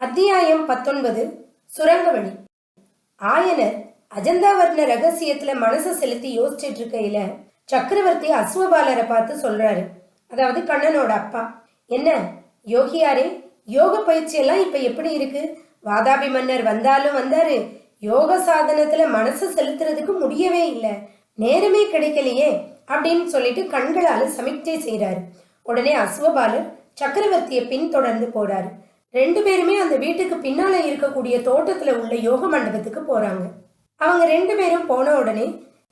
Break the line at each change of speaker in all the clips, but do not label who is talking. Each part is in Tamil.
அத்தியாயம் பத்தொன்பது சுரங்கவழி ஆயனர் அஜந்தாவர்ண ரகசியத்துல மனசை செலுத்தி யோசிச்சுட்டு இருக்கையில சக்கரவர்த்தி அஸ்வபாலரை பார்த்து சொல்றாரு. அதாவது கண்ணனோட அப்பா. என்ன யோகியாரே யோக பயிற்சி எல்லாம் இப்ப எப்படி இருக்கு? வாதாபி மன்னர் வந்தாலும் வந்தாரு. யோக சாதனத்துல மனசை செலுத்துறதுக்கு முடியவே இல்லை. நேரமே கிடைக்கலையே அப்படின்னு சொல்லிட்டு கண்களால சமிக்ஜை செய்யறாரு உடனே அஸ்வபாலர் சக்கரவர்த்தியை பின்தொடர்ந்து போறாரு. ரெண்டு பேருமே அந்த வீட்டுக்கு பின்னால இருக்கக்கூடிய தோட்டத்துல உள்ள யோக மண்டபத்துக்கு போறாங்க. அவங்க ரெண்டு பேரும் போன உடனே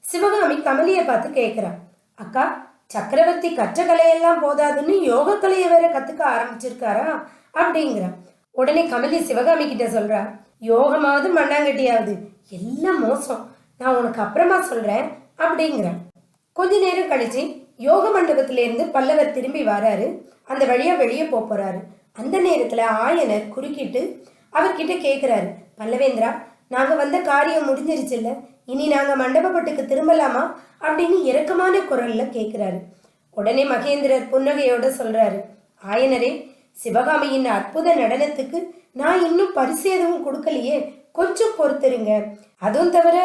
சிவகாமி கமலியை பார்த்து கேட்குறா அக்கா சக்கரவர்த்தி கற்ற கலையெல்லாம் போதாதுன்னு யோக கலையை வேற கத்துக்க ஆரம்பிச்சிருக்காரா? அப்படிங்கிறா. உடனே கமலி சிவகாமி கிட்ட சொல்றா யோகமாவது மண்ணாங்கட்டியாவது எல்லாம் மோசம். நான் உனக்கு அப்புறமா சொல்றேன் அப்படிங்கிறேன் கொஞ்ச நேரம் கழிச்சு யோக மண்டபத்திலேருந்து பல்லவர் திரும்பி வராரு. அந்த வழியா வெளியே போறாரு. அந்த நேரத்தில் ஆயனர் குறுக்கிட்டு அவர்கிட்ட கேட்குறாரு பல்லவேந்திரா நாங்கள் வந்த காரியம் முடிஞ்சிருச்சுல்ல இனி நாங்கள் மண்டபப்பட்டுக்கு திரும்பலாமா? அப்படின்னு இரக்கமான குரலில் கேட்குறாரு உடனே மகேந்திரர் புன்னகையோடு சொல்கிறாரு ஆயனரே சிவகாமியின் அற்புத நடனத்துக்கு நான் இன்னும் பரிசு எதுவும் கொடுக்கலையே கொஞ்சம் பொறுத்துருங்க. அதுவும் தவிர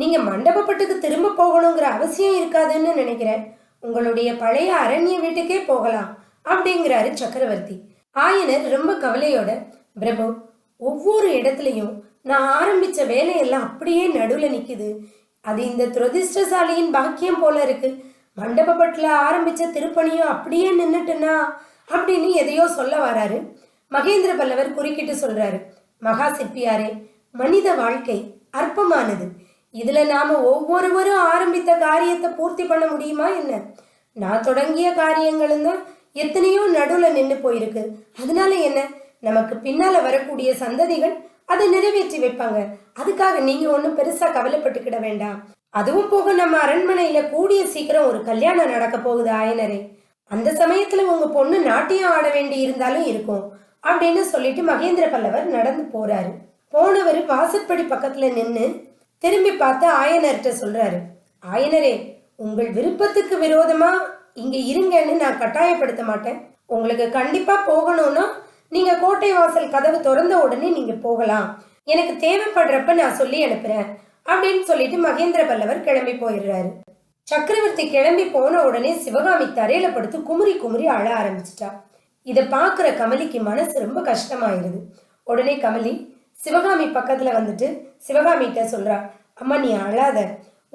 நீங்கள் மண்டபப்பட்டுக்கு திரும்ப போகணுங்கிற அவசியம் இருக்காதுன்னு நினைக்கிறேன். உங்களுடைய பழைய அரண்ய வீட்டுக்கே போகலாம் அப்படிங்கிறாரு சக்கரவர்த்தி. ஆயனர் ரொம்ப கவலையோட பிரபு ஒவ்வொரு இடத்துலையும் நான் ஆரம்பிச்ச வேலையெல்லாம் அப்படியே நடுவில் நிற்குது அது இந்த துரதிர்ஷ்டசாலியின் பாக்கியம் போல இருக்கு. மண்டபப்பட்டில் ஆரம்பிச்ச திருப்பணியும் அப்படியே நின்னுட்டுனா அப்படின்னு எதையோ சொல்ல வராரு. மகேந்திர பல்லவர் குறுக்கிட்டு சொல்றாரு மகா சிற்பியாரே மனித வாழ்க்கை அற்பமானது. இதுல நாம ஒவ்வொருவரும் ஆரம்பித்த காரியத்தை பூர்த்தி பண்ண முடியுமா என்ன? நான் தொடங்கிய காரியங்களும் தான் எத்தனையோ நடுவுல நின்று போயிருக்கு. அதனால என்ன? நமக்கு பின்னால வரக்கூடிய சந்ததிகள் அதை நிறைவேற்றி வைப்பாங்க. அதுக்காக நீங்க ஒன்றும் பெருசா கவலைப்பட்டுக்கிட வேண்டாம். அதுவும் போக நம்ம அரண்மனையில கூடிய சீக்கிரம் ஒரு கல்யாணம் நடக்க போகுது ஆயனரே. அந்த சமயத்துல உங்க பொண்ணு நாட்டியம் ஆட வேண்டி இருந்தாலும் இருக்கும் அப்படின்னு சொல்லிட்டு மகேந்திர பல்லவர் நடந்து போறாரு. போனவர் வாசற்படி பக்கத்துல நின்னு திரும்பி பார்த்து ஆயனர்கிட்ட சொல்றாரு. ஆயனரே உங்கள் விருப்பத்துக்கு விரோதமா இங்கே இருங்கன்னு நான் கட்டாயப்படுத்த மாட்டேன். உங்களுக்கு கண்டிப்பாக போகணும்னா நீங்கள் கோட்டை வாசல் கதவு திறந்த உடனே நீங்கள் போகலாம். எனக்கு தேவைப்படுறப்ப நான் சொல்லி அனுப்புகிறேன் அப்படின்னு சொல்லிட்டு மகேந்திர பல்லவர் கிளம்பி போயிடுறாரு. சக்கரவர்த்தி கிளம்பி போன உடனே சிவகாமி தரையில படுத்து குமுறி குமுறி அழ ஆரம்பிச்சிட்டா. இதை பார்க்குற கமலிக்கு மனசு ரொம்ப கஷ்டமாயிருது. உடனே கமலி சிவகாமி பக்கத்துல வந்துட்டு சிவகாமிகிட்ட சொல்றா அம்மா நீ அழாத.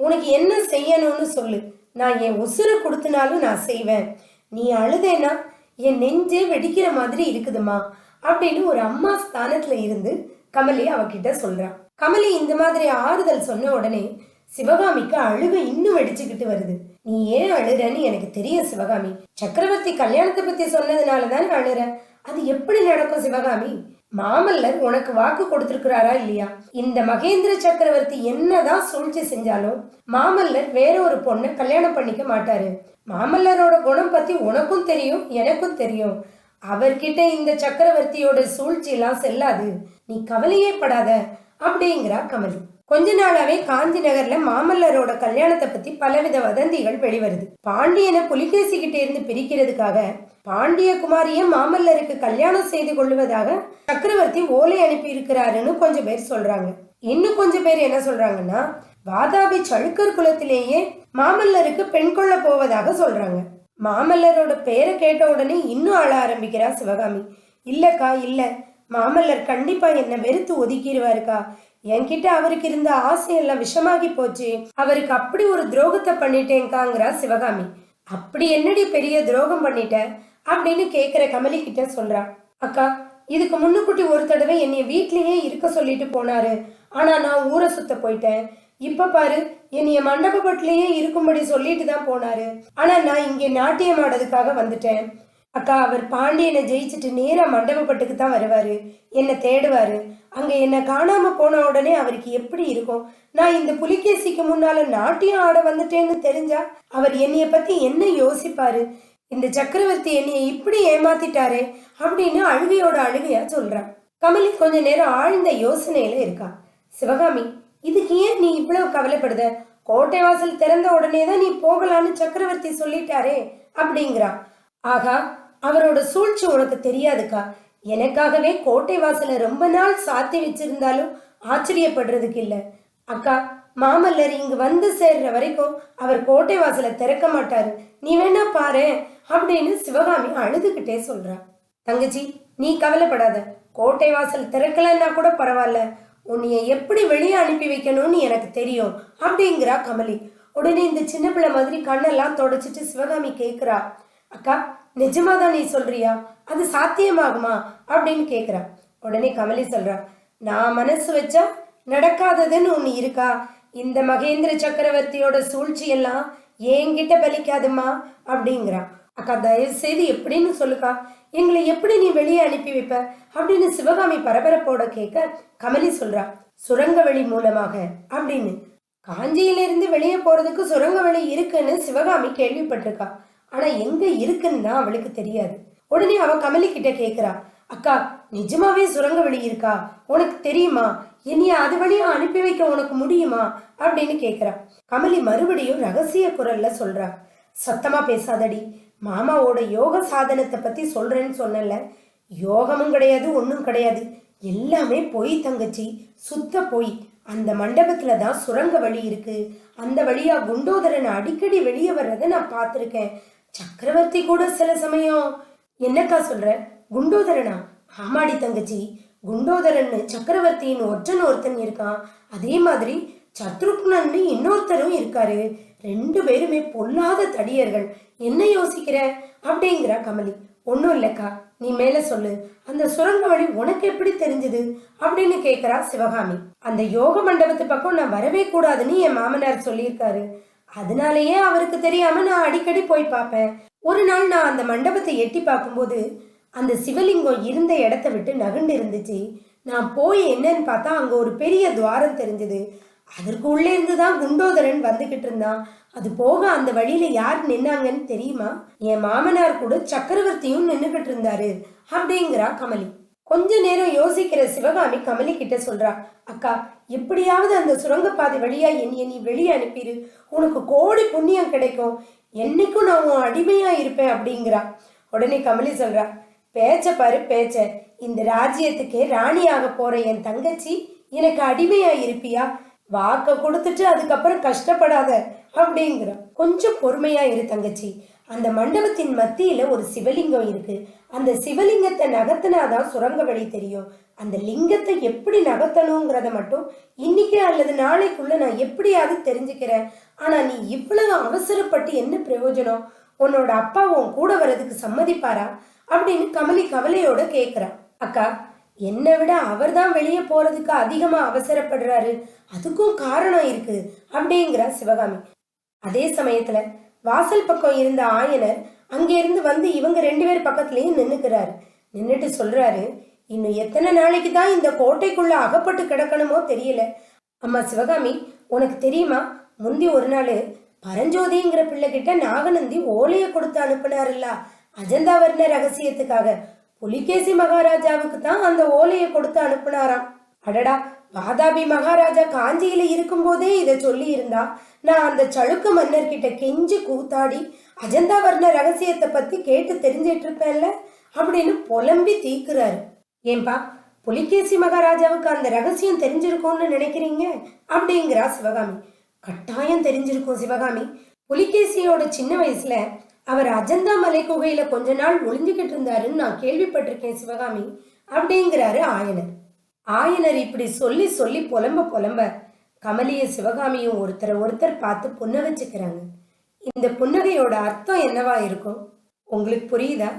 உனக்கு என்ன செய்யணும்னு சொல்லு. நான் என் உசுரை கொடுத்தனாலும் நான் செய்வேன். நீ அழுதேனா என் நெஞ்சே வெடிக்கிற மாதிரி இருக்குதுமா அப்படின்னு ஒரு அம்மா ஸ்தானத்துல இருந்து கமலி அவகிட்ட சொல்றான். கமலி இந்த மாதிரி ஆறுதல் சொன்ன உடனே சிவகாமிக்கு அழுக இன்னும் வெடிச்சுக்கிட்டு வருது. நீ ஏன் அழுறன்னு எனக்கு தெரியும் சிவகாமி. சக்கரவர்த்தி கல்யாணத்தை பத்தி சொன்னதுனால தானே அழுற. அது எப்படி நடக்கும் சிவகாமி? மாமல்லர் உனக்கு வாக்கு கொடுத்திருக்கிறாரா இல்லையா? இந்த மகேந்திர சக்கரவர்த்தி என்னதான் சூழ்ச்சி செஞ்சாலும் மாமல்லர் வேற ஒரு பொண்ணை கல்யாணம் பண்ணிக்க மாட்டாரு. மாமல்லரோட குணம் பத்தி உனக்கும் தெரியும் எனக்கும் தெரியும். அவர்கிட்ட இந்த சக்கரவர்த்தியோட சூழ்ச்சி எல்லாம் செல்லாது. நீ கவலையே படாத அப்படிங்கிறா கமலி. கொஞ்ச நாளாவே காஞ்சி நகர்ல மாமல்லரோட கல்யாணத்தை பத்தி பலவித வதந்திகள் வெளிவருது. பாண்டியனை புலிகேசி கிட்ட இருந்து பிரிக்கிறதுக்காக பாண்டிய குமாரிய மாமல்லருக்கு கல்யாணம் செய்து கொள்வதாக சக்கரவர்த்தி ஓலை அனுப்பி இருக்கிறாருன்னு கொஞ்சம் பேர் சொல்றாங்க. இன்னும் கொஞ்சம் பேர் என்ன சொல்றாங்கன்னா வாதாபி சழுக்கர் குலத்திலேயே மாமல்லருக்கு பெண் கொள்ள போவதாக சொல்றாங்க. மாமல்லரோட பேரை கேட்ட உடனே இன்னும் ஆள ஆரம்பிக்கிறா சிவகாமி. இல்லக்கா இல்ல. மாமல்லர் கண்டிப்பா என்ன வெறுத்து ஒதுக்கிடுவாருக்கா என்கிட்ட அவருக்கு இருந்த ஆசையெல்லாம் விஷமாகி போச்சு. அவருக்கு அப்படி ஒரு துரோகத்தை பண்ணிட்டேங்காங்கிறா சிவகாமி. அப்படி என்னடி பெரிய துரோகம் பண்ணிட்ட? அப்படின்னு கேக்குற கமலி கிட்ட சொல்றா. அக்கா இதுக்கு முன்னுக்குட்டி ஒரு தடவை என்னைய வீட்லயே இருக்க சொல்லிட்டு போனாரு. ஆனா நான் ஊரை சுத்த போயிட்டேன். இப்ப பாரு என்னைய மண்டபப்பட்டிலேயே இருக்கும்படி சொல்லிட்டு தான் போனாரு. ஆனா நான் இங்கே நாட்டியம் ஆடுறதுக்காக வந்துட்டேன். அக்கா அவர் பாண்டியனை ஜெயிச்சுட்டு நேரா மண்டபப்பட்டுக்கு தான் வருவாரு. என்னை தேடுவாரு. அங்கே என்னை காணாம போன உடனே அவருக்கு எப்படி இருக்கும்? நான் இந்த புலிகேசிக்கு முன்னால நாட்டியம் ஆட வந்துட்டேன்னு தெரிஞ்சா அவர் என்னைய பத்தி என்ன யோசிப்பாரு? இந்த சக்கரவர்த்தி என்னைய இப்படி ஏமாத்திட்டாரே அப்படின்னு அழுகையோட அழுகையா சொல்றான். கமலி கொஞ்ச நேரம் ஆழ்ந்த யோசனையில இருக்கா. சிவகாமி இதுக்கு ஏன் நீ இவ்வளவு கவலைப்படுத? கோட்டை வாசல் திறந்த உடனே தான் நீ போகலான்னு சக்கரவர்த்தி சொல்லிட்டாரே அப்படிங்கிறா ஆகா அவரோட சூழ்ச்சி உனக்கு தெரியாதுக்கா. எனக்காகவே கோட்டை வாசலை ரொம்ப நாள் சாத்தி வச்சிருந்தாலும் ஆச்சரியப்படுறதுக்கு இல்லை. அக்கா மாமல்லர் இங்கு வந்து சேர்ற வரைக்கும் அவர் கோட்டை வாசலை திறக்க மாட்டாரு. நீ வேணா பாரு அப்படின்னு சிவகாமி அழுதுகிட்டே சொல்றா. தங்கச்சி நீ கவலைப்படாத. கோட்டை வாசல் திறக்கலன்னா கூட பரவாயில்ல. உன்னைய எப்படி வெளியே அனுப்பி வைக்கணும்னு எனக்கு தெரியும் அப்படிங்கிறா கமலி. உடனே இந்த சின்ன பிள்ளை மாதிரி கண்ணெல்லாம் தொடச்சிட்டு சிவகாமி கேட்குறா அக்கா நிஜமாதான் நீ சொல்றியா? அது சாத்தியமாகுமா? அப்படின்னு கேக்குறா உடனே கமலி சொல்றா நான் மனசு வச்சா நடக்காததுன்னு ஒண்ணு இருக்கா? இந்த மகேந்திர சக்கரவர்த்தியோட சூழ்ச்சி எல்லாம் என்கிட்ட பலிக்காதுமா? அப்படிங்கிறா அக்கா தயவு செய்து எப்படின்னு சொல்லுக்கா. எங்களை எப்படி நீ வெளியே அனுப்பி வைப்ப? அப்படின்னு சிவகாமி பரபரப்போட கேட்க கமலி சொல்றா சுரங்க வழி மூலமாக அப்படின்னு. காஞ்சியிலிருந்து வெளியே போறதுக்கு சுரங்க வழி இருக்குன்னு சிவகாமி கேள்விப்பட்டிருக்கா. ஆனா எங்க இருக்குன்னு தான் அவளுக்கு தெரியாது. உடனே அவ கமலி கிட்ட கேக்குறா அக்கா நிஜமாவே சுரங்க வழி இருக்கா? உனக்கு தெரியுமா? என்னைய அது வழியா அனுப்பி வைக்க உனக்கு முடியுமா? அப்படின்னு கேக்குறா. கமலி மறுபடியும் ரகசிய குரல்ல சொல்றா சத்தமா பேசாதடி. மாமாவோட யோக சாதனத்தை பத்தி சொல்றேன்னு சொன்னல யோகமும் கிடையாது ஒன்றும் கிடையாது. எல்லாமே பொய் தங்கச்சி சுத்த பொய். அந்த மண்டபத்துல தான் சுரங்க வழி இருக்கு. அந்த வழியா குண்டோதரன் அடிக்கடி வெளியே வர்றதை நான் பார்த்துருக்கேன். சக்கரவர்த்தி கூட சில சமயம் என்னக்கா சொல்ற? குண்டோதரனா? ஆமாடி தங்கச்சி. குண்டோதரன் சக்கரவர்த்தியின் ஒற்றன் ஒருத்தன் இருக்கான். அதே மாதிரி சத்ருக்னன்னு இன்னொருத்தரும் இருக்காரு. ரெண்டு பேருமே பொல்லாத தடியர்கள். என்ன யோசிக்கிற? அப்படிங்கிறா கமலி. ஒன்றும் இல்லைக்கா. நீ மேல சொல்லு. அந்த சுரங்க வழி உனக்கு எப்படி தெரிஞ்சது? அப்படின்னு கேக்குறா சிவகாமி. அந்த யோக மண்டபத்து பக்கம் நான் வரவே கூடாதுன்னு என் மாமனார் சொல்லியிருக்காரு. அதனாலேயே அவருக்கு தெரியாம நான் அடிக்கடி போய் பார்ப்பேன். ஒரு நாள் நான் அந்த மண்டபத்தை எட்டி பார்க்கும்போது அந்த சிவலிங்கம் இருந்த இடத்த விட்டு நகண்டு இருந்துச்சு. நான் போய் என்னன்னு பார்த்தா அங்க ஒரு பெரிய துவாரம் தெரிஞ்சது. அதற்கு உள்ளே இருந்து தான் குண்டோதரன் வந்துகிட்டு இருந்தான். அது போக அந்த வழியில யார் நின்னாங்கன்னு தெரியுமா? என் மாமனார் கூட சக்கரவர்த்தியும் நின்றுகிட்டு இருந்தாரு அப்படிங்கிறா கமலி. கொஞ்ச நேரம் யோசிக்கிற சிவகாமி கமலி கிட்ட சொல்றா அக்கா எப்படியாவது அந்த சுரங்கப்பாதை வழியா என்னைய நீ வெளியே அனுப்பிடு உனக்கு கோடி புண்ணியம் கிடைக்கும். என்னைக்கும் நான் உன் அடிமையா இருப்பேன் அப்படிங்கிறா. உடனே கமலி சொல்றா பேச்ச பாரு பேச்ச. இந்த ராஜ்யத்துக்கே ராணியாக போற என் தங்கச்சி எனக்கு அடிமையா இருப்பியா? வாக்க கொடுத்துட்டு அதுக்கப்புறம் கஷ்டப்படாத அப்படிங்கிற. கொஞ்சம் பொறுமையா இரு தங்கச்சி. அந்த மண்டபத்தின் மத்தியில ஒரு சிவலிங்கம் இருக்கு. அந்த சிவலிங்கத்தை நகர்த்தினாதான் சுரங்க வழி தெரியும். அந்த லிங்கத்தை எப்படி நகர்த்தணுங்கிறத மட்டும் இன்னைக்கு அல்லது நாளைக்குள்ள நான் எப்படியாவது தெரிஞ்சுக்கிறேன். ஆனா நீ இவ்வளவு அவசரப்பட்டு என்ன பிரயோஜனம்? உன்னோட அப்பா உன் கூட வர்றதுக்கு சம்மதிப்பாரா? அப்படின்னு கமலி கவலையோட கேக்குறா. அக்கா என்னை விட அவர் தான் வெளியே போறதுக்கு அதிகமா அவசரப்படுறாரு. அதுக்கும் காரணம் இருக்கு அப்படிங்கிறா சிவகாமி. அதே சமயத்துல வாசல் பக்கம் இருந்த ஆயனர் அங்கேருந்து வந்து இவங்க ரெண்டு பேர் பக்கத்துலயும் நின்றுக்கிறாரு நின்னுட்டு சொல்றாரு இன்னும் எத்தனை நாளைக்கு தான் இந்த கோட்டைக்குள்ள அகப்பட்டு கிடக்கணுமோ தெரியல. அம்மா சிவகாமி உனக்கு தெரியுமா? முந்தி ஒரு நாள் பரஞ்சோதிங்கிற பிள்ளைகிட்ட நாகநந்தி ஓலையை கொடுத்து அனுப்புனாருல்ல அஜந்தாவர்ண ரகசியத்துக்காக. புலிகேசி மகாராஜாவுக்கு தான் அந்த ஓலையை கொடுத்து அனுப்புனாராம். அடடா வாதாபி மகாராஜா காஞ்சியில இருக்கும்போதே இதை சொல்லி இருந்தா நான் அந்த சளுக்க மன்னர்கிட்ட கெஞ்சி கூத்தாடி அஜந்தா வர்ண ரகசியத்தை பத்தி கேட்டு தெரிஞ்சிட்டு இருப்பேன்ல அப்படின்னு புலம்பி தீக்குறாரு. ஏன்பா புலிகேசி மகாராஜாவுக்கு அந்த ரகசியம் தெரிஞ்சிருக்கும்னு நினைக்கிறீங்க? அப்படிங்கிறா சிவகாமி. கட்டாயம் தெரிஞ்சிருக்கும் சிவகாமி. புலிகேசியோட சின்ன வயசுல அவர் அஜந்தா மலை குகையில கொஞ்ச நாள் ஒளிஞ்சுக்கிட்டு இருந்தாருன்னு நான் கேள்விப்பட்டிருக்கேன் சிவகாமி அப்படிங்கிறாரு ஆயனர். ஆயனர் இப்படி சொல்லி சொல்லி புலம்ப புலம்ப கமலிய சிவகாமியும் ஒருத்தரை ஒருத்தர் பார்த்து புன்னகைச்சுக்கிறாங்க. இந்த புன்னகையோட அர்த்தம் என்னவா இருக்கும்? உங்களுக்கு புரியுதா?